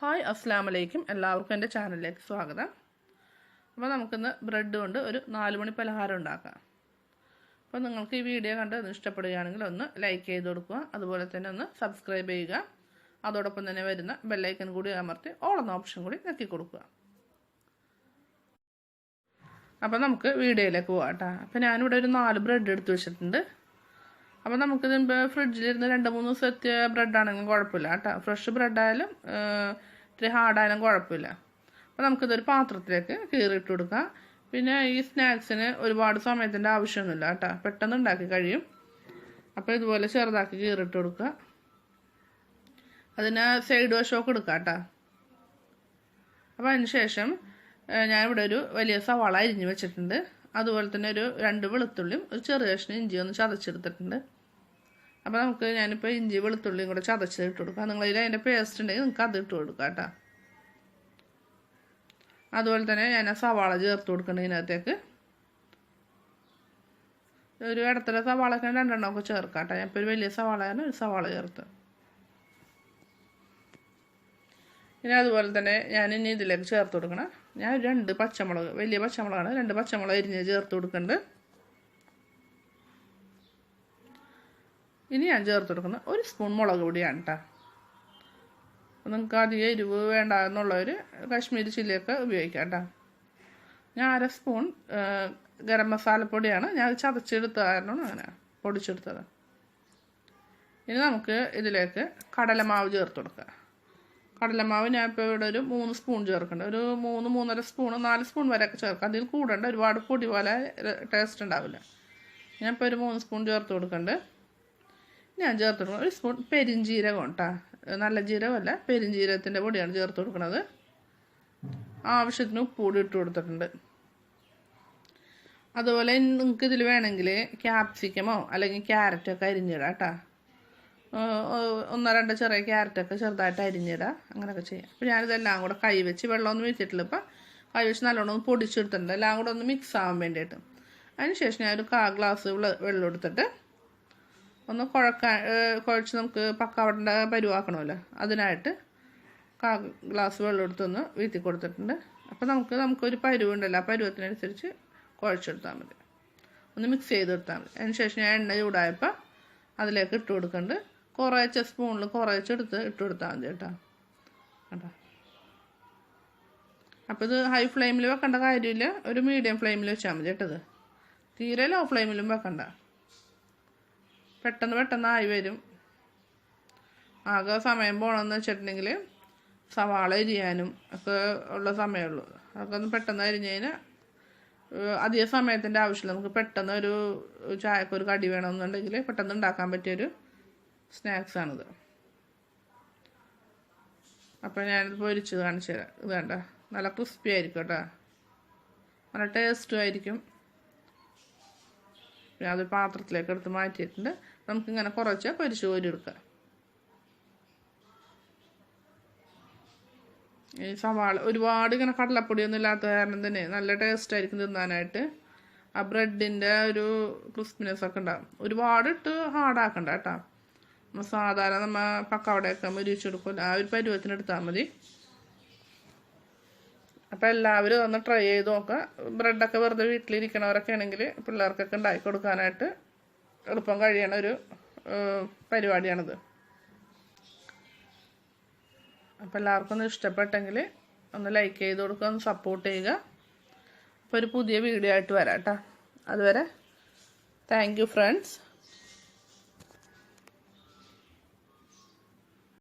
Hi അസ്സാം വലൈക്കും എല്ലാവർക്കും എന്റെ ചാനലിലേക്ക് സ്വാഗതം. അപ്പോൾ നമുക്കിന്ന് ബ്രെഡ് കൊണ്ട് ഒരു നാലുമണി പലഹാരം ഉണ്ടാക്കാം. അപ്പോൾ നിങ്ങൾക്ക് ഈ വീഡിയോ കണ്ട് ഒന്ന് ഇഷ്ടപ്പെടുകയാണെങ്കിൽ ഒന്ന് ലൈക്ക് ചെയ്ത് കൊടുക്കുക. അതുപോലെ തന്നെ ഒന്ന് സബ്സ്ക്രൈബ് ചെയ്യുക. അതോടൊപ്പം തന്നെ വരുന്ന ബെല്ലൈക്കൻ കൂടി അമർത്തി ഓളെന്ന ഓപ്ഷൻ കൂടി ഞെക്കി കൊടുക്കുക. അപ്പോൾ നമുക്ക് വീഡിയോയിലേക്ക് പോകാം കേട്ടോ. അപ്പോൾ ഞാനിവിടെ ഒരു നാല് ബ്രെഡ് എടുത്ത് വെച്ചിട്ടുണ്ട്. അപ്പോൾ നമുക്കിത് ഫ്രിഡ്ജിലിരുന്ന് രണ്ട് മൂന്ന് ദിവസം ബ്രെഡ് ബ്രെഡാണെങ്കിലും കുഴപ്പമില്ല കേട്ടോ. ഫ്രഷ് ബ്രെഡായാലും ഇത്തിരി ഹാർഡായാലും കുഴപ്പമില്ല. അപ്പോൾ നമുക്കിതൊരു പാത്രത്തിലേക്ക് കീറിയിട്ട് കൊടുക്കാം. പിന്നെ ഈ സ്നാക്സിന് ഒരുപാട് സമയത്തിന്റെ ആവശ്യമൊന്നുമില്ല കേട്ടോ. പെട്ടെന്ന് ഉണ്ടാക്കി കഴിയും. അപ്പോൾ ഇതുപോലെ ചെറുതാക്കി കീറിയിട്ട് കൊടുക്കുക. അതിന് സൈഡ് വശമൊക്കെ എടുക്കുക കേട്ടോ. അപ്പോൾ അതിന് ശേഷം ഞാനിവിടെ ഒരു വലിയ സവാള അരിഞ്ഞ് വെച്ചിട്ടുണ്ട്. അതുപോലെ തന്നെ ഒരു രണ്ട് വെളുത്തുള്ളിയും ഒരു ചെറിയ കഷ്ണം ഇഞ്ചി ഒന്ന് ചതച്ചെടുത്തിട്ടുണ്ട്. അപ്പോൾ നമുക്ക് ഞാനിപ്പോൾ ഇഞ്ചി വെളുത്തുള്ളിയും കൂടെ ചതച്ച് ഇട്ട് കൊടുക്കാം. നിങ്ങളതിൽ അതിന്റെ പേസ്റ്റ് ഉണ്ടെങ്കിൽ നിങ്ങൾക്ക് അത് ഇട്ട് കൊടുക്കാം കേട്ടോ. അതുപോലെ തന്നെ ഞാൻ ആ സവാള ചേർത്ത് കൊടുക്കണം ഇതിനകത്തേക്ക്. ഒരു ഇടത്തര സവാളൊക്കെ രണ്ടെണ്ണമൊക്കെ ചേർക്കാം കേട്ടോ. ഞാൻ ഇപ്പോൾ ഒരു വലിയ സവാളയാണ് ഒരു സവാള ചേർത്ത്. ഇനി അതുപോലെ തന്നെ ഞാൻ ഇനി ഇതിലേക്ക് ചേർത്ത് കൊടുക്കണം. ഞാൻ രണ്ട് പച്ചമുളക് വലിയ പച്ചമുളകാണ്. രണ്ട് പച്ചമുളക് അരിഞ്ഞ് ചേർത്ത് കൊടുക്കുന്നുണ്ട് ഇനി ഞാൻ ചേർത്ത് കൊടുക്കുന്ന ഒരു സ്പൂൺ മുളക് പൊടിയാണ് കേട്ടോ നിങ്ങൾക്ക് അധികം എരിവ് വേണ്ട എന്നുള്ളവർ കാശ്മീരി ചില്ലിയൊക്കെ ഉപയോഗിക്കാം കേട്ടോ ഞാൻ അര സ്പൂൺ ഗരം മസാലപ്പൊടിയാണ് ഞാൻ ചതച്ചെടുത്ത കാരണം അങ്ങനെ പൊടിച്ചെടുത്തത്. ഇനി നമുക്ക് ഇതിലേക്ക് കടലമാവ് ചേർത്ത് കൊടുക്കുക കടലമാവ് ഞാൻ ഇപ്പോൾ ഇവിടെ ഒരു മൂന്ന് സ്പൂൺ ചേർക്കുന്നുണ്ട്. ഒരു മൂന്ന് മൂന്നര സ്പൂൺ നാല് സ്പൂൺ വരെയൊക്കെ ചേർക്കാം. അതിൽ കൂടേണ്ട ഒരുപാട് പൊടി പോലെ ടേസ്റ്റ് ഉണ്ടാവില്ല. ഞാൻ ഇപ്പോൾ ഒരു മൂന്ന് സ്പൂൺ ചേർത്ത് കൊടുക്കുന്നുണ്ട്. ഞാൻ ചേർത്ത് കൊടുക്കുന്നത് ഒരു സ്പൂൺ പെരിഞ്ജീരകം കേട്ടോ നല്ല ജീരകമല്ല പെരിഞ്ജീരകത്തിന്റെ പൊടിയാണ് ചേർത്ത് കൊടുക്കുന്നത്. ആവശ്യത്തിന് ഉപ്പ് കൂടി ഇട്ട് കൊടുത്തിട്ടുണ്ട്. അതുപോലെ നിങ്ങൾക്ക് ഇതിൽ വേണമെങ്കിൽ ക്യാപ്സിക്കമോ അല്ലെങ്കിൽ ക്യാരറ്റൊക്കെ അരിഞ്ഞിടാം കേട്ടോ. ഒന്നോ രണ്ടോ ചെറിയ ക്യാരറ്റൊക്കെ ചെറുതായിട്ട് അരിഞ്ഞിടാം. അങ്ങനെയൊക്കെ ചെയ്യാം. അപ്പോൾ ഞാനിതെല്ലാം കൂടെ കൈ വെച്ച് വെള്ളമൊന്നും വീഴ്ത്തിയിട്ടില്ല ഇപ്പം കൈ വെച്ച് നല്ലോണം ഒന്ന് പൊടിച്ചെടുത്തിട്ടുണ്ട് എല്ലാം കൂടെ ഒന്ന് മിക്സ് ആവാൻ വേണ്ടിയിട്ട്. അതിന് ശേഷം ഞാനൊരു കാ ഗ്ലാസ് വെള്ളം എടുത്തിട്ട് ഒന്ന് കുഴക്കാൻ കുഴച്ച് നമുക്ക് പക്കാവട്ട പരുവാക്കണമല്ലോ അതിനായിട്ട് കാ ഗ്ലാസ് വെള്ളം എടുത്തൊന്ന് വീത്തി കൊടുത്തിട്ടുണ്ട്. അപ്പോൾ നമുക്ക് നമുക്കൊരു പരുവുണ്ടല്ലോ ആ പരുവത്തിനനുസരിച്ച് കുഴച്ചെടുത്താൽ മതി. ഒന്ന് മിക്സ് ചെയ്തെടുത്താൽ മതി. അതിന് ശേഷം ഞാൻ എണ്ണ ചൂടായപ്പോൾ അതിലേക്ക് ഇട്ട് കൊടുക്കുന്നുണ്ട് കുറേശ്ശെ സ്പൂണിൽ കുറേശ്ശെ എടുത്ത് ഇട്ട് കൊടുത്താൽ മതി കേട്ടോ. കേട്ടോ അപ്പോൾ ഇത് ഹൈ ഫ്ലെയിമിൽ വെക്കേണ്ട കാര്യമില്ല. ഒരു മീഡിയം ഫ്ലെയിമിൽ വെച്ചാൽ മതി കേട്ടത്. തീരെ ലോ ഫ്ലെയിമിലും വെക്കണ്ട. പെട്ടെന്ന് പെട്ടെന്ന് ആയി വരും. ആകെ സമയം പോകണമെന്ന് വെച്ചിട്ടുണ്ടെങ്കിൽ സവാള എരിയാനും ഒക്കെ ഉള്ള സമയമുള്ളൂ. അതൊക്കെ ഒന്ന് പെട്ടെന്ന് അരിഞ്ഞ് കഴിഞ്ഞാൽ അധിക സമയത്തിന്റെ ആവശ്യമില്ല. നമുക്ക് പെട്ടെന്ന് ഒരു ചായക്ക് ഒരു കടി വേണമെന്നുണ്ടെങ്കിൽ പെട്ടെന്ന് ഉണ്ടാക്കാൻ പറ്റിയൊരു സ്നാക്സാണിത് അപ്പോൾ ഞാനിത് പൊരിച്ച് കാണിച്ചു തരാം. ഇത് വേണ്ട നല്ല ക്രിസ്പി ആയിരിക്കും കേട്ടോ. നല്ല ടേസ്റ്റും ആയിരിക്കും. പിന്നെ അത് പാത്രത്തിലേക്ക് എടുത്ത് മാറ്റിയിട്ടുണ്ട്. നമുക്കിങ്ങനെ കുറച്ച് പൊരിച്ച് കോരിയെടുക്കാം ഈ സവാള ഒരുപാട് ഇങ്ങനെ കടലപ്പൊടിയൊന്നും ഇല്ലാത്ത കാരണം തന്നെ നല്ല ടേസ്റ്റ് ആയിരിക്കും തിന്നാനായിട്ട്. ആ ബ്രെഡിന്റെ ഒരു ക്രിസ്പിനെസ് ഒക്കെ ഉണ്ടാകും ഒരുപാട് ഇട്ട് ഹാർഡാക്കണ്ട കേട്ടോ. നമ്മൾ സാധാരണ നമ്മൾ പക്കവടയൊക്കെ മുരിച്ചെടുക്കില്ല ആ ഒരു പരുവത്തിന് എടുത്താൽ മതി. അപ്പോൾ എല്ലാവരും ഒന്ന് ട്രൈ ചെയ്ത് നോക്കുക. ബ്രെഡൊക്കെ വെറുതെ വീട്ടിലിരിക്കണവരൊക്കെ ആണെങ്കിൽ പിള്ളേർക്കൊക്കെ ഉണ്ടാക്കി കൊടുക്കാനായിട്ട് എളുപ്പം കഴിയണ ഒരു പരിപാടിയാണിത്. അപ്പോൾ എല്ലാവർക്കും ഒന്ന് ഇഷ്ടപ്പെട്ടെങ്കിൽ ഒന്ന് ലൈക്ക് ചെയ്ത് കൊടുക്കുക ഒന്ന് സപ്പോർട്ട് ചെയ്യുക. അപ്പോൾ ഒരു പുതിയ വീഡിയോ ആയിട്ട് വരാം കേട്ടോ. അതുവരെ താങ്ക് യു ഫ്രണ്ട്സ്